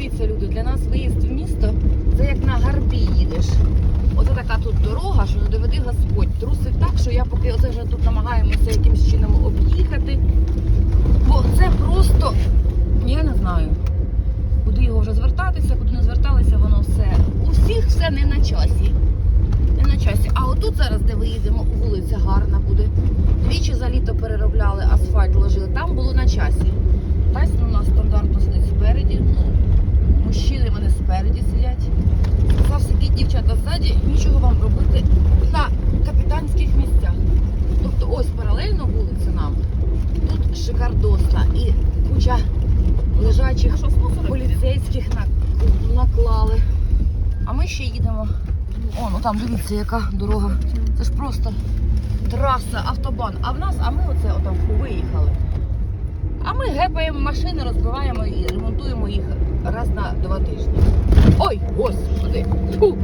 дивіться, люди, для нас виїзд в місто це як на гарбі їдеш. Оце така тут дорога, що доведи Господь. Трусить так, що я поки оце вже тут намагаємося якимось чином об'їхати. Бо це просто, я не знаю, куди його вже звертатися, куди не зверталися, воно все. У всіх все не на часі. Не на часі. А отут зараз, де виїдемо, вулиця гарна буде. Двічі за літо переробляли, шикардосна і куча лежачих поліцейських наклали. А ми ще їдемо. О, ну там дивіться, яка дорога. Це ж просто траса, автобан. А в нас, а ми оце отам виїхали. А ми гепаємо машини, розбиваємо і ремонтуємо їх раз на два тижні. Ой, господи! Фу,